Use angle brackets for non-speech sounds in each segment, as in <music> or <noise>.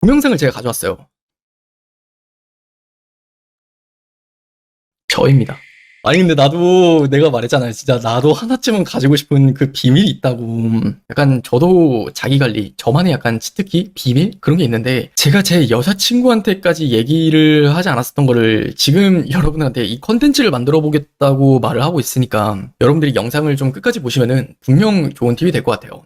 동영상을 제가 가져왔어요. 저입니다. 아니 근데 나도 내가 말했잖아요. 진짜 나도 하나쯤은 가지고 싶은 그 비밀이 있다고. 약간 저도 자기 관리, 저만의 약간 치트키, 비밀 그런 게 있는데 제가 제 여자친구한테까지 얘기를 하지 않았었던 거를 지금 <laughs> 여러분한테 이 컨텐츠를 만들어 보겠다고 말을 하고 있으니까 여러분들이 영상을 좀 끝까지 보시면은 분명 좋은 팁이 될 것 같아요.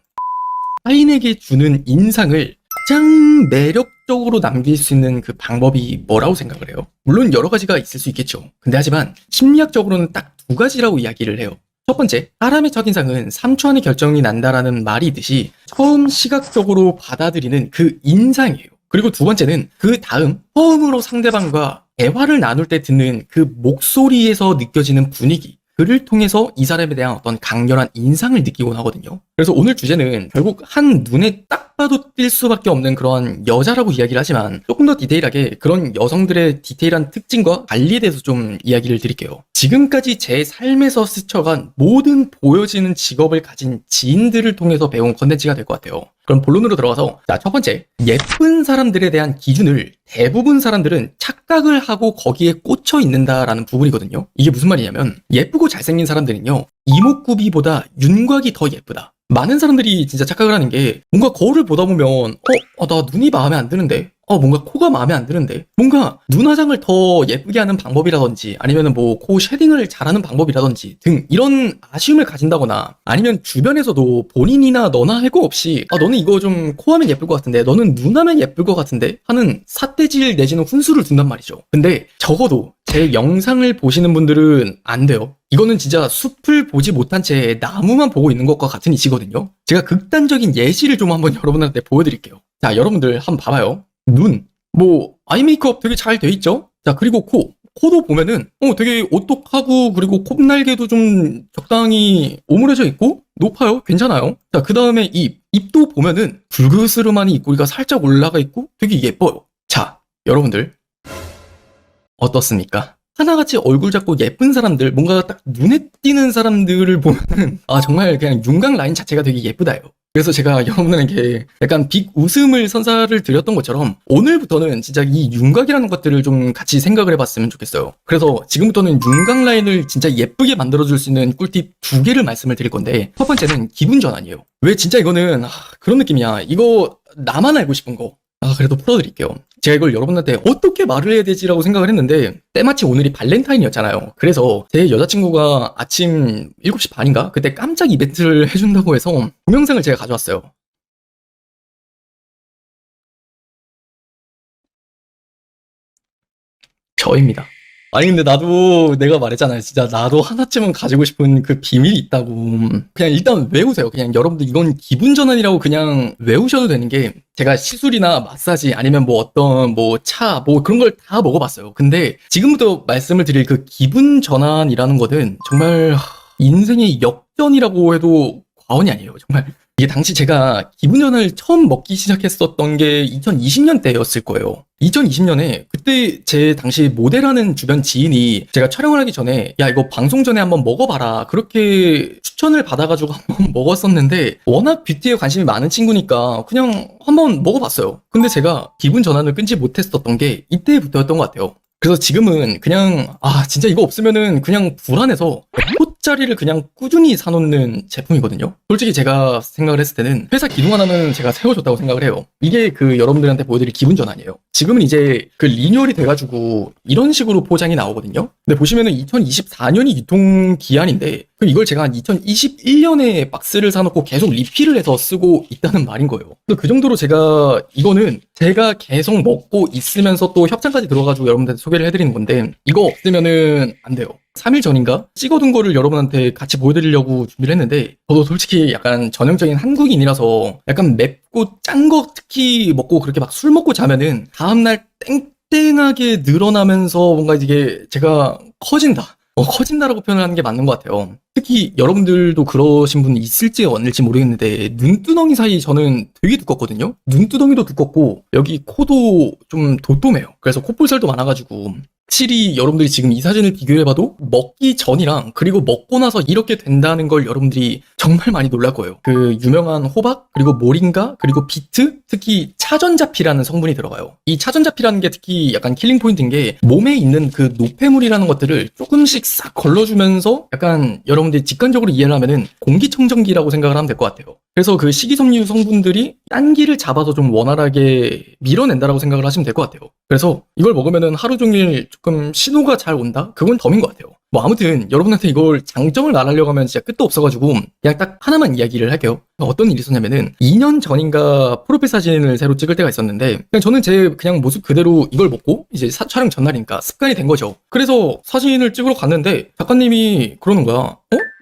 타인에게 주는 인상을 가장 매력적으로 남길 수 있는 그 방법이 뭐라고 생각을 해요? 물론 여러 가지가 있을 수 있겠죠. 근데 하지만 심리학적으로는 딱 두 가지라고 이야기를 해요. 첫 번째, 사람의 첫인상은 3초 안에 결정이 난다라는 말이 있듯이 처음 시각적으로 받아들이는 그 인상이에요. 그리고 두 번째는 그 다음 처음으로 상대방과 대화를 나눌 때 듣는 그 목소리에서 느껴지는 분위기. 그를 통해서 이 사람에 대한 어떤 강렬한 인상을 느끼곤 하거든요. 그래서 오늘 주제는 결국 한 눈에 딱 봐도 띌 수밖에 없는 그런 여자라고 이야기를 하지만 조금 더 디테일하게 그런 여성들의 디테일한 특징과 관리에 대해서 좀 이야기를 드릴게요. 지금까지 제 삶에서 스쳐간 모든 보여지는 직업을 가진 지인들을 통해서 배운 컨텐츠가 될 것 같아요. 그럼 본론으로 들어가서 자, 첫 번째. 예쁜 사람들에 대한 기준을 대부분 사람들은 착각을 하고 거기에 꽂혀 있는다라는 부분이거든요. 이게 무슨 말이냐면 예쁘고 잘생긴 사람들은요. 이목구비보다 윤곽이 더 예쁘다. 많은 사람들이 진짜 착각을 하는 게 뭔가 거울을 보다 보면 어, 어, 나 눈이 마음에 안 드는데 어, 뭔가 코가 마음에 안 드는데 뭔가 눈 화장을 더 예쁘게 하는 방법이라든지 아니면은 뭐코 쉐딩을 잘하는 방법이라든지 등 이런 아쉬움을 가진다거나 아니면 주변에서도 본인이나 너나 할 거 없이 아 너는 이거 좀 코하면 예쁠 것 같은데 너는 눈 하면 예쁠 것 같은데 하는 삿대질 내지는 훈수를 둔단 말이죠. 근데 적어도 제 영상을 보시는 분들은 안 돼요. 이거는 진짜 숲을 보지 못한 채 나무만 보고 있는 것과 같은 이치거든요. 제가 극단적인 예시를 좀 한번 <laughs> 여러분한테 보여드릴게요. 자, 여러분들 한번 봐봐요. 눈, 뭐 아이 메이크업 되게 잘 돼 있죠? 자, 그리고 코. 코도 보면은 어 되게 오똑하고 그리고 콧날개도 좀 적당히 오므려져 있고 높아요. 괜찮아요. 자, 그 다음에 입. 입도 보면은 불그스름하니 입꼬리가 살짝 올라가 있고 되게 예뻐요. 자, 여러분들 어떻습니까? 하나같이 얼굴 작고 예쁜 사람들, 뭔가 딱 눈에 띄는 사람들을 보면은, 아, 정말 그냥 윤곽 라인 자체가 되게 예쁘다요. 그래서 제가 <laughs> 여러분들에게 약간 빅 웃음을 선사를 드렸던 것처럼, 오늘부터는 진짜 이 윤곽이라는 것들을 좀 같이 생각을 해봤으면 좋겠어요. 그래서 지금부터는 윤곽 라인을 진짜 예쁘게 만들어줄 수 있는 꿀팁 두 개를 말씀을 드릴 건데, 첫 번째는 기분 전환이에요. 왜 진짜 이거는, 아, 그런 느낌이야. 이거 나만 알고 싶은 거. 아, 그래도 풀어드릴게요. 제가 이걸 여러분한테 어떻게 말을 해야 되지라고 생각을 했는데, 때마침 오늘이 발렌타인이었잖아요. 그래서 제 여자친구가 아침 7시 반인가? 그때 깜짝 이벤트를 해준다고 해서 동영상을 제가 가져왔어요. 저입니다. 아니 근데 나도 내가 말했잖아요. 진짜 나도 하나쯤은 가지고 싶은 그 비밀이 있다고. 그냥 일단 외우세요. 그냥 여러분들 이건 기분 전환이라고 그냥 외우셔도 되는 게 제가 시술이나 마사지 아니면 뭐 어떤 뭐 차뭐 그런 걸 다 먹어봤어요. 근데 지금부터 말씀을 드릴 그 기분 전환이라는 거는 정말 인생의 역전이라고 해도 과언이 아니에요. 정말 이게 당시 제가 기분 전환을 처음 먹기 시작했었던 게 2020년 때였을 거예요. 2020년에 그때 제 당시 모델하는 주변 지인이 제가 촬영을 하기 전에 야 이거 방송 전에 한번 먹어봐라 그렇게 추천을 받아가지고 <laughs> 한번 먹었었는데 워낙 뷰티에 관심이 많은 친구니까 그냥 한번 먹어봤어요. 근데 제가 기분 전환을 끊지 못했었던 게 이때부터였던 것 같아요. 그래서 지금은 그냥 아 진짜 이거 없으면은 그냥 불안해서 100호짜리를 그냥 꾸준히 사놓는 제품이거든요. 솔직히 제가 생각을 했을 때는 회사 기둥 하나는 제가 세워줬다고 생각을 해요. 이게 그 여러분들한테 보여드릴 기분 전환이에요. 지금은 이제 그 리뉴얼이 돼가지고 이런 식으로 포장이 나오거든요. 근데 보시면은 2024년이 유통 기한인데 이걸 제가 한 2021년에 박스를 사놓고 계속 리필을 해서 쓰고 있다는 말인 거예요. 그 정도로 제가 이거는 제가 계속 먹고 있으면서 또 협찬까지 들어가지고 여러분들한테 소개를 해드리는 건데 이거 없으면은 안 돼요. 3일 전인가 찍어둔 거를 여러분한테 같이 보여드리려고 준비를 했는데 저도 솔직히 약간 전형적인 한국인이라서 약간 맵고 짠 거 특히 먹고 그렇게 막 술 먹고 자면은 다음날 땡땡하게 늘어나면서 뭔가 이게 제가 커진다. 어, 커진다라고 표현을 하는 게 맞는 것 같아요. 특히 여러분들도 그러신 분 있을지 없을지 모르겠는데 눈두덩이 사이 저는 되게 두껍거든요. 눈두덩이도 두껍고 여기 코도 좀 도톰해요. 그래서 콧볼살도 많아가지고 확실히 여러분들이 지금 이 사진을 비교해봐도 먹기 전이랑 그리고 먹고 나서 이렇게 된다는 걸 여러분들이 정말 많이 놀랄 거예요. 그 유명한 호박 그리고 모링가 그리고 비트 특히 차전자피라는 성분이 들어가요. 이 차전자피라는 게 특히 약간 킬링 포인트인 게 몸에 있는 그 노폐물이라는 것들을 조금씩 싹 걸러주면서 약간 여러분들이 직관적으로 이해를 하면은 공기청정기라고 생각을 하면 될 것 같아요. 그래서 그 식이섬유 성분들이 딴기를 잡아서 좀 원활하게 밀어낸다라고 생각을 하시면 될 것 같아요. 그래서 이걸 먹으면은 하루 종일 조금 신호가 잘 온다? 그건 덤인 것 같아요. 뭐 아무튼 여러분한테 이걸 장점을 말하려고 하면 진짜 끝도 없어가지고 그냥 딱 하나만 이야기를 할게요. 어떤 일이 있었냐면은 2년 전인가 프로필 사진을 새로 찍을 때가 있었는데 그냥 저는 제 그냥 모습 그대로 이걸 먹고 이제 사- 촬영 전날이니까 습관이 된 거죠. 그래서 사진을 찍으러 갔는데 작가님이 그러는 거야. 어?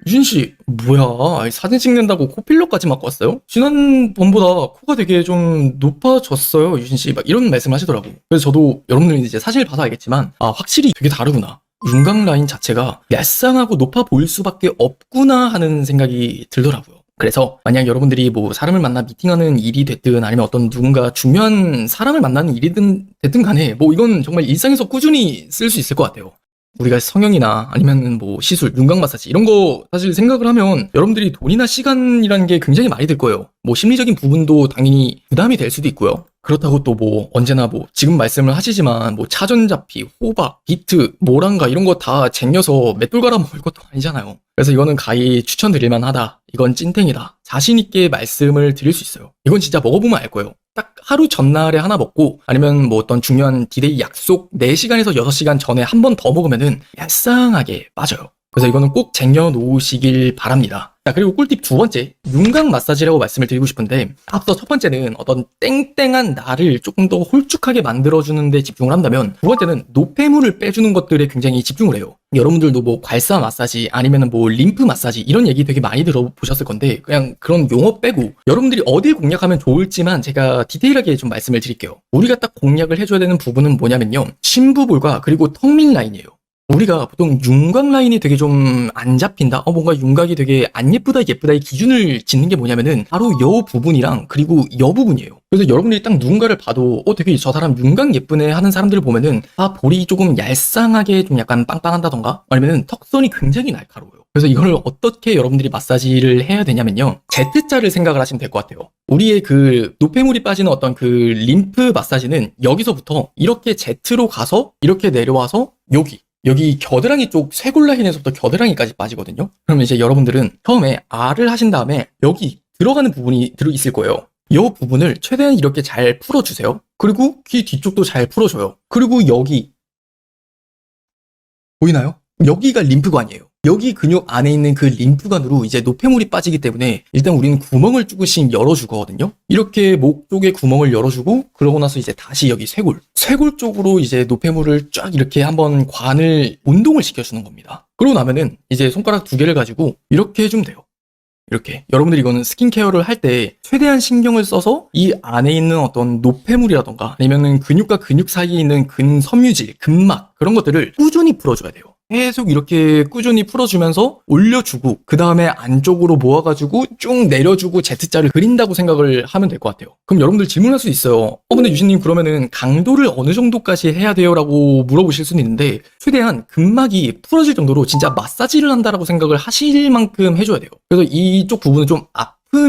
유진 씨 뭐야 사진 찍는다고 코필러까지 맞고 왔어요? 지난번보다 코가 되게 좀 높아졌어요 유진 씨 막 이런 말씀 하시더라고 그래서 저도 여러분들이 이제 사진을 봐서 알겠지만 아 확실히 되게 다르구나 윤곽 라인 자체가 얄쌍하고 높아 보일 수밖에 없구나 하는 생각이 들더라고요. 그래서 만약 여러분들이 뭐 사람을 만나 미팅하는 일이 됐든 아니면 어떤 누군가 중요한 사람을 만나는 일이든 됐든 간에 뭐 이건 정말 일상에서 꾸준히 쓸 수 있을 것 같아요. 우리가 성형이나 아니면 뭐 시술, 윤곽 마사지 이런 거 사실 생각을 하면 여러분들이 돈이나 시간이라는 게 굉장히 많이 들 거예요. 뭐 심리적인 부분도 당연히 부담이 될 수도 있고요. 그렇다고 또 뭐 언제나 뭐 지금 말씀을 하시지만 뭐 차전자피, 호박, 비트, 모랑가 이런 거 다 쟁여서 맷돌 갈아 먹을 것도 아니잖아요. 그래서 이거는 가히 추천드릴 만하다. 이건 찐탱이다. 자신 있게 말씀을 드릴 수 있어요. 이건 진짜 먹어보면 알 거예요. 딱 하루 전날에 하나 먹고 아니면 뭐 어떤 중요한 디데이 약속 4시간에서 6시간 전에 한 번 더 먹으면은 얄쌍하게 빠져요. 그래서 이거는 꼭 쟁여 놓으시길 바랍니다. 자, 그리고 꿀팁 두 번째, 윤곽 마사지라고 말씀을 드리고 싶은데, 앞서 첫 번째는 어떤 땡땡한 나를 조금 더 홀쭉하게 만들어주는 데 집중을 한다면, 두 번째는 노폐물을 빼주는 것들에 굉장히 집중을 해요. 여러분들도 뭐 괄사 마사지, 아니면 뭐 림프 마사지, 이런 얘기 되게 많이 들어보셨을 건데, 그냥 그런 용어 빼고, 여러분들이 어디에 공략하면 좋을지만 제가 디테일하게 좀 말씀을 드릴게요. 우리가 딱 공략을 해줘야 되는 부분은 뭐냐면요. 심부볼과 그리고 턱밑 라인이에요. 우리가 보통 윤곽 라인이 되게 좀 안 잡힌다? 어, 뭔가 윤곽이 되게 안 예쁘다, 예쁘다의 기준을 짓는 게 뭐냐면은 바로 여 부분이랑 그리고 여 부분이에요. 그래서 여러분들이 딱 누군가를 봐도 어, 되게 저 사람 윤곽 예쁘네 하는 사람들을 보면은 아, 볼이 조금 얄쌍하게 좀 약간 빵빵한다던가 아니면은 턱선이 굉장히 날카로워요. 그래서 이걸 어떻게 여러분들이 마사지를 해야 되냐면요. Z자를 생각을 하시면 될 것 같아요. 우리의 그 노폐물이 빠지는 어떤 그 림프 마사지는 여기서부터 이렇게 Z로 가서 이렇게 내려와서 여기 여기 겨드랑이 쪽 쇄골 라인에서부터 겨드랑이까지 빠지거든요. 그러면 이제 여러분들은 처음에 R을 하신 다음에 여기 들어가는 부분이 들어 있을 거예요. 이 부분을 최대한 이렇게 잘 풀어주세요. 그리고 귀 뒤쪽도 잘 풀어줘요. 그리고 여기 보이나요? 여기가 림프관이에요. 여기 근육 안에 있는 그 림프관으로 이제 노폐물이 빠지기 때문에 일단 우리는 구멍을 조금씩 열어주거든요. 이렇게 목 쪽에 구멍을 열어주고 그러고 나서 이제 다시 여기 쇄골, 쇄골 쪽으로 이제 노폐물을 쫙 이렇게 한번 관을 운동을 시켜주는 겁니다. 그러고 나면은 이제 손가락 두 개를 가지고 이렇게 해주면 돼요. 이렇게 여러분들이 이거는 스킨케어를 할 때 최대한 신경을 써서 이 안에 있는 어떤 노폐물이라던가 아니면은 근육과 근육 사이에 있는 근섬유질, 근막 그런 것들을 꾸준히 풀어줘야 돼요. 계속 이렇게 꾸준히 풀어주면서 올려주고 그 다음에 안쪽으로 모아가지고 쭉 내려주고 Z자를 그린다고 생각을 하면 될 것 같아요. 그럼 여러분들 질문할 수 있어요. 어 근데 유진님 그러면은 강도를 어느 정도까지 해야 돼요 라고 물어보실 수는 있는데 최대한 근막이 풀어질 정도로 진짜 마사지를 한다라고 생각을 하실 만큼 해줘야 돼요. 그래서 이쪽 부분은 좀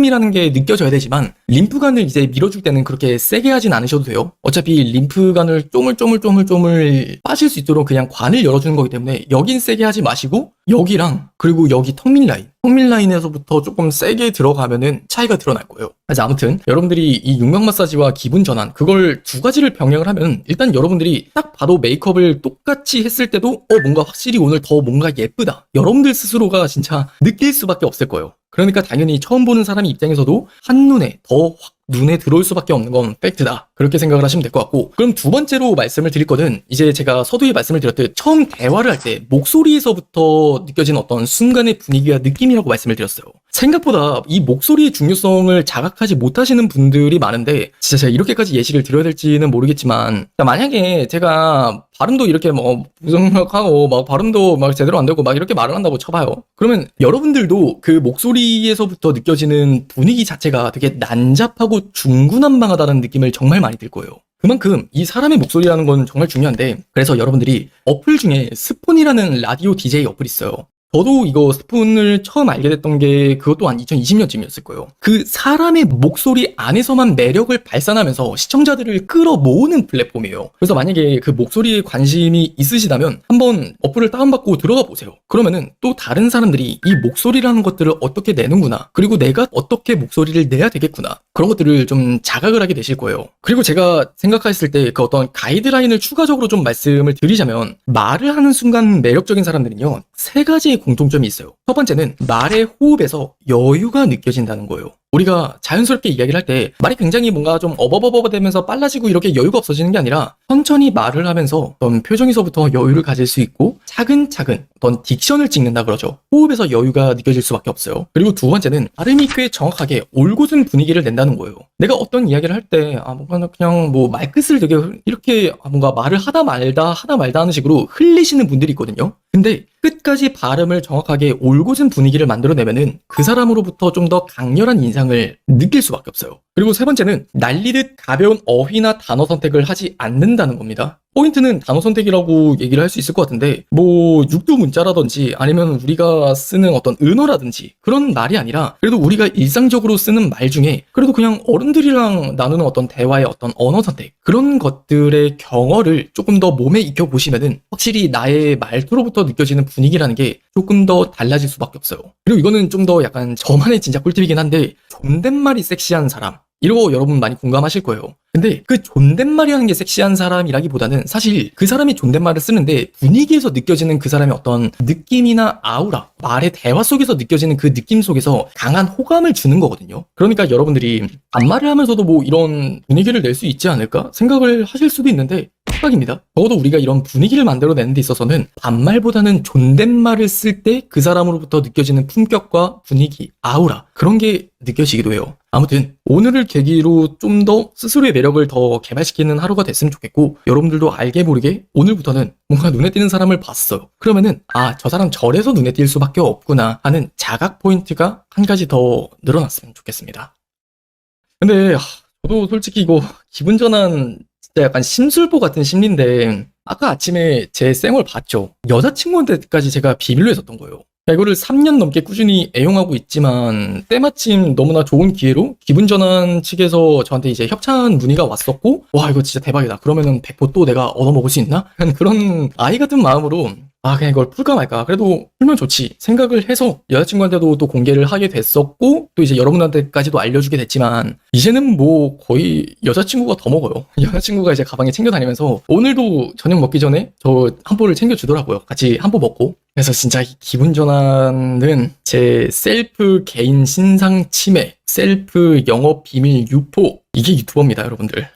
아픔이라는 게 느껴져야 되지만 림프관을 이제 밀어줄 때는 그렇게 세게 하진 않으셔도 돼요. 어차피 림프관을 쪼물쪼물쪼물쪼물 빠질 수 있도록 그냥 관을 열어주는 거기 때문에 여긴 세게 하지 마시고 여기랑 그리고 여기 턱밑 라인 턱밑 라인에서부터 조금 세게 들어가면은 차이가 드러날 거예요. 그래서 아무튼 여러분들이 이 윤곽 마사지와 기분 전환 그걸 두 가지를 병행을 하면 일단 여러분들이 딱 봐도 메이크업을 똑같이 했을 때도 어 뭔가 확실히 오늘 더 뭔가 예쁘다. 여러분들 스스로가 진짜 느낄 수밖에 없을 거예요. 그러니까 당연히 처음 보는 사람 입장에서도 한눈에 더 확 눈에 들어올 수밖에 없는 건 팩트다. 그렇게 생각을 하시면 될 것 같고 그럼 두 번째로 말씀을 드릴 거는 이제 제가 서두에 말씀을 드렸듯 처음 대화를 할 때 목소리에서부터 느껴진 어떤 순간의 분위기와 느낌이라고 말씀을 드렸어요. 생각보다 이 목소리의 중요성을 자각하지 못하시는 분들이 많은데 진짜 제가 이렇게까지 예시를 드려야 될지는 모르겠지만 만약에 제가 발음도 이렇게 뭐 부정하고 막 발음도 막 제대로 안 되고 막 이렇게 말을 한다고 쳐봐요. 그러면 여러분들도 그 목소리에서부터 느껴지는 분위기 자체가 되게 난잡하고 중구난방하다는 느낌을 정말 많이 들 거예요. 그만큼 이 사람의 목소리라는 건 정말 중요한데 그래서 여러분들이 어플 중에 스폰이라는 라디오 DJ 어플 있어요. 저도 이거 스푼을 처음 알게 됐던 게 그것 또한 2020년쯤이었을 거예요. 그 사람의 목소리 안에서만 매력을 발산하면서 시청자들을 끌어모으는 플랫폼이에요. 그래서 만약에 그 목소리에 관심이 있으시다면 한번 어플을 다운받고 들어가 보세요. 그러면은 또 다른 사람들이 이 목소리라는 것들을 어떻게 내는구나. 그리고 내가 어떻게 목소리를 내야 되겠구나. 그런 것들을 좀 자각을 하게 되실 거예요. 그리고 제가 생각했을 때 그 어떤 가이드라인을 추가적으로 좀 말씀을 드리자면 말을 하는 순간 매력적인 사람들은요. 세 가지의 공통점이 있어요. 첫 번째는 말의 호흡에서 여유가 느껴진다는 거예요. 우리가 자연스럽게 이야기를 할 때 말이 굉장히 뭔가 좀 어버버버 되면서 빨라지고 이렇게 여유가 없어지는 게 아니라 천천히 말을 하면서 어떤 표정에서부터 여유를 가질 수 있고 차근차근 어떤 딕션을 찍는다 그러죠. 호흡에서 여유가 느껴질 수밖에 없어요. 그리고 두 번째는 발음이 꽤 정확하게 올곧은 분위기를 낸다는 거예요. 내가 어떤 이야기를 할 때 아, 뭔가 그냥 뭐 말끝을 되게 이렇게 아, 뭔가 말을 하다 말다 하다 말다 하는 식으로 흘리시는 분들이 있거든요. 근데 끝까지 발음을 정확하게 올곧은 분위기를 만들어내면은 그 사람으로부터 좀 더 강렬한 인상을 느낄 수밖에 없어요. 그리고 세 번째는 날리듯 가벼운 어휘나 단어 선택을 하지 않는다는 겁니다. 포인트는 단어 선택이라고 얘기를 할 수 있을 것 같은데 뭐 육두 문자라든지 아니면 우리가 쓰는 어떤 은어라든지 그런 말이 아니라 그래도 우리가 일상적으로 쓰는 말 중에 그래도 그냥 어른들이랑 나누는 어떤 대화의 어떤 언어 선택 그런 것들의 경어를 조금 더 몸에 익혀 보시면은 확실히 나의 말투로부터 느껴지는 분위기라는 게 조금 더 달라질 수밖에 없어요. 그리고 이거는 좀 더 약간 저만의 진짜 꿀팁이긴 한데 존댓말이 섹시한 사람 이러고 여러분 많이 공감하실 거예요. 근데 그 존댓말이 하는 게 섹시한 사람이라기보다는 사실 그 사람이 존댓말을 쓰는데 분위기에서 느껴지는 그 사람의 어떤 느낌이나 아우라, 말의 대화 속에서 느껴지는 그 느낌 속에서 강한 호감을 주는 거거든요. 그러니까 여러분들이 반말을 하면서도 뭐 이런 분위기를 낼 수 있지 않을까 생각을 하실 수도 있는데 착각입니다. 적어도 우리가 이런 분위기를 만들어내는 데 있어서는 반말보다는 존댓말을 쓸 때 그 사람으로부터 느껴지는 품격과 분위기, 아우라 그런 게 느껴지기도 해요. 아무튼 오늘을 계기로 좀 더 스스로의 매력을 더 개발시키는 하루가 됐으면 좋겠고 여러분들도 알게 모르게 오늘부터는 뭔가 눈에 띄는 사람을 봤어요. 그러면은 아 저 사람 저래서 눈에 띌 수밖에 없구나 하는 자각 포인트가 한 가지 더 늘어났으면 좋겠습니다. 근데 하, 저도 솔직히 이거 기분 전환 진짜 약간 심술보 같은 심리인데 아까 아침에 제 쌩얼 봤죠. 여자친구한테까지 제가 비밀로 했었던 거예요. 야, 이거를 3년 넘게 꾸준히 애용하고 있지만 때마침 너무나 좋은 기회로 기분 전환 측에서 저한테 이제 협찬 문의가 왔었고 와 이거 진짜 대박이다. 그러면은 100%또 내가 얻어먹을 수 있나? 그런 아이 같은 마음으로 아 그냥 이걸 풀까 말까. 그래도 풀면 좋지. 생각을 해서 여자친구한테도 또 공개를 하게 됐었고 또 이제 여러분한테까지도 알려주게 됐지만 이제는 뭐 거의 여자친구가 더 먹어요. <laughs> 여자친구가 이제 가방에 챙겨 다니면서 오늘도 저녁 먹기 전에 저 한 포를 챙겨 주더라고요. 같이 한포 먹고. 그래서 진짜 이 기분 전환은 제 셀프 개인 신상 침해 셀프 영업 비밀 유포. 이게 유튜버입니다 여러분들